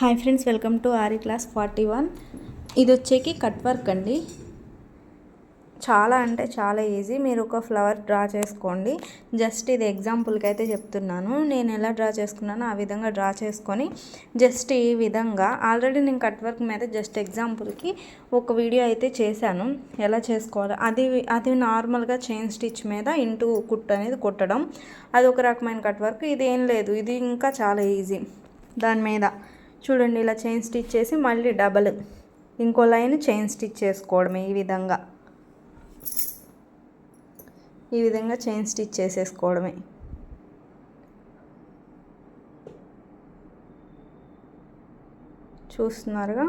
Hi friends welcome to Aari class forty one. ఇది వచ్చేకి cut work అండి. చాలా అంటే చాలా ఈజీ. మీరు ఒక ఫ్లవర్ డ్రా చేసుకోండి. జస్ట్ ఇది ఎగ్జాంపుల్కి అయితే చెప్తున్నాను. నేను ఎలా డ్రా చేసుకున్నానో ఆ విధంగా డ్రా చేసుకొని జస్ట్ ఈ విధంగా. ఆల్రెడీ నేను కట్ వర్క్ మీద జస్ట్ ఎగ్జాంపుల్కి ఒక వీడియో అయితే చేశాను. ఎలా చేసుకోవాలి? అది అది నార్మల్గా చైన్ స్టిచ్ మీద ఇంటూ కుట్ అనేది కుట్టడం. అది ఒక రకమైన కట్ వర్క్. ఇది ఏం లేదు. ఇది ఇంకా చాలా ఈజీ. దాని మీద. చూడండి ఇలా చైన్ స్టిచ్ చేసి మళ్ళీ డబల్ ఇంకో లైన్ చైన్ స్టిచ్ చేసుకోవడమే ఈ విధంగా. ఈ విధంగా చైన్ స్టిచ్ చేసేసుకోవడమే. చూస్తున్నారుగా?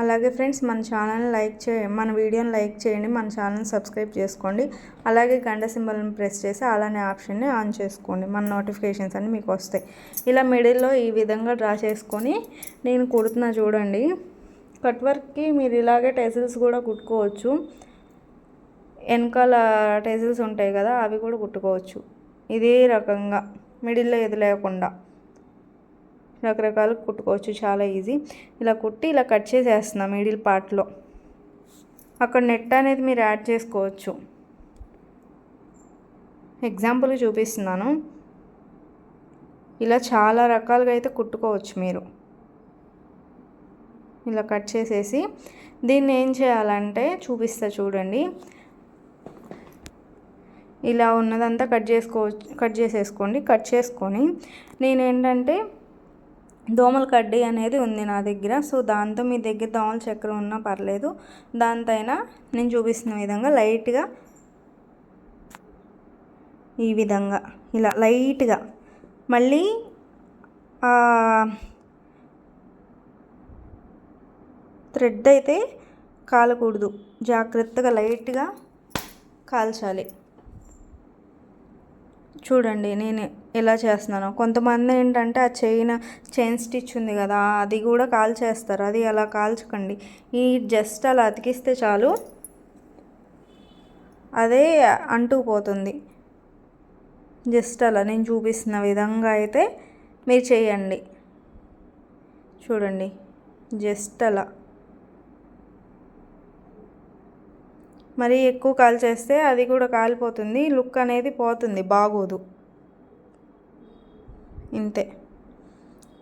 అలాగే ఫ్రెండ్స్ మన ఛానల్ని లైక్ చే మన వీడియోని లైక్ చేయండి మన ఛానల్ని సబ్స్క్రైబ్ చేసుకోండి. అలాగే గంట సింబల్ని ప్రెస్ చేసి అలానే ఆప్షన్ని ఆన్ చేసుకోండి. మన నోటిఫికేషన్స్ అన్నీ మీకు వస్తాయి. ఇలా మిడిల్లో ఈ విధంగా డ్రా చేసుకొని నేను కుడుతున్నా చూడండి. కట్ వర్క్కి మీరు ఇలాగే టెసిల్స్ కూడా కుట్టుకోవచ్చు. వెనకాల టెసిల్స్ ఉంటాయి కదా అవి కూడా కుట్టుకోవచ్చు. ఇదే రకంగా. మిడిల్లో ఎది లేకుండా. రకరకాలు కుట్టుకోవచ్చు చాలా ఈజీ. ఇలా కుట్టి ఇలా కట్ చేసేస్తున్నాం మిడిల్ పార్ట్లో. అక్కడ నెట్ అనేది మీరు యాడ్ చేసుకోవచ్చు. ఎగ్జాంపుల్ చూపిస్తున్నాను. ఇలా చాలా రకాలుగా అయితే కుట్టుకోవచ్చు మీరు. ఇలా కట్ చేసేసి దీన్ని ఏం చేయాలంటే చూపిస్తా చూడండి. ఇలా ఉన్నదంతా కట్ చేసుకోవచ్చు కట్ చేసేసుకోండి. కట్ చేసుకొని నేనేంటంటే దోమల కడ్డీ అనేది ఉంది నా దగ్గర. సో దాంతో మీ దగ్గర దోమల చక్కెర ఉన్నా పర్లేదు. దాంతైనా నేను చూపిస్తున్న విధంగా లైట్గా ఈ విధంగా ఇలా లైట్గా మళ్ళీ థ్రెడ్ అయితే కాలకూడదు. జాగ్రత్తగా లైట్గా కాల్చాలి. చూడండి నేను ఎలా చేస్తున్నాను. కొంతమంది ఏంటంటే ఆ చైన్ చైన్ స్టిచ్ ఉంది కదా అది కూడా కాల్చేస్తారు. అది అలా కాల్చకండి. ఈ జస్ట్ అలా అతికిస్తే చాలు. అదే అంటూ పోతుంది. జస్ట్ అలా నేను చూపిస్తున్న విధంగా అయితే మీరు చేయండి. చూడండి జస్ట్ అలా. మరి ఎక్కువ కాల్ చేస్తే అది కూడా కాలిపోతుంది. లుక్ అనేది పోతుంది. బాగోదు. ఇంతే.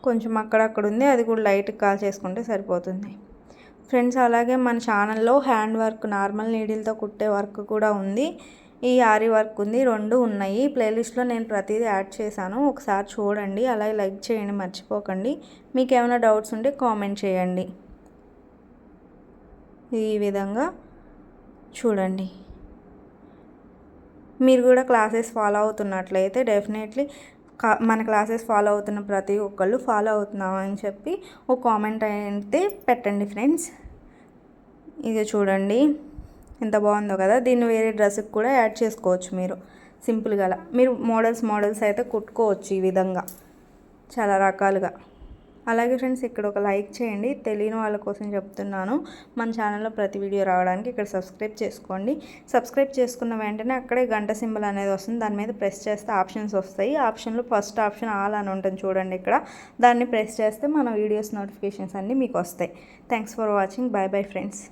కొంచెం అక్కడక్కడ ఉంది. అది కూడా లైట్ కాల్ చేసుకుంటే సరిపోతుంది. ఫ్రెండ్స్ అలాగే మన ఛానల్లో హ్యాండ్ వర్క్ నార్మల్ నీడిల్తో కుట్టే వర్క్ కూడా ఉంది. ఈ ఆరి వర్క్ ఉంది. రెండు ఉన్నాయి. ప్లేలిస్ట్లో నేను ప్రతిదీ యాడ్ చేశాను. ఒకసారి చూడండి. అలాగే లైక్ చేయండి. మర్చిపోకండి. మీకు ఏమైనా డౌట్స్ ఉంటే కామెంట్ చేయండి. ఈ విధంగా చూడండి. మీరు కూడా క్లాసెస్ ఫాలో అవుతున్నట్లయితే డెఫినెట్లీ మన క్లాసెస్ ఫాలో అవుతున్న ప్రతి ఒక్కళ్ళు ఫాలో అవుతున్నామని చెప్పి ఒక కామెంట్ అయితే పెట్టండి ఫ్రెండ్స్. ఇది చూడండి. ఎంత బాగుందో కదా. దీన్ని వేరే డ్రెస్కి కూడా యాడ్ చేసుకోవచ్చు మీరు. సింపుల్గా మీరు మోడల్స్ మోడల్స్ అయితే కుట్టుకోవచ్చు ఈ విధంగా. చాలా రకాలుగా. అలాగే ఫ్రెండ్స్ ఇక్కడ ఒక లైక్ చేయండి. తెలియని వాళ్ళ కోసం చెప్తున్నాను. మన ఛానల్లో ప్రతి వీడియో రావడానికి ఇక్కడ సబ్స్క్రైబ్ చేసుకోండి. సబ్స్క్రైబ్ చేసుకున్న వెంటనే అక్కడే గంట సింబల్ అనేది వస్తుంది. దాని మీద ప్రెస్ చేస్తే ఆప్షన్స్ వస్తాయి. ఆప్షన్లో ఫస్ట్ ఆప్షన్ ఆల్ అని ఉంటుంది చూడండి ఇక్కడ. దాన్ని ప్రెస్ చేస్తే మన వీడియోస్ నోటిఫికేషన్స్ అన్నీ మీకు వస్తాయి. Thanks for watching. Bye bye friends.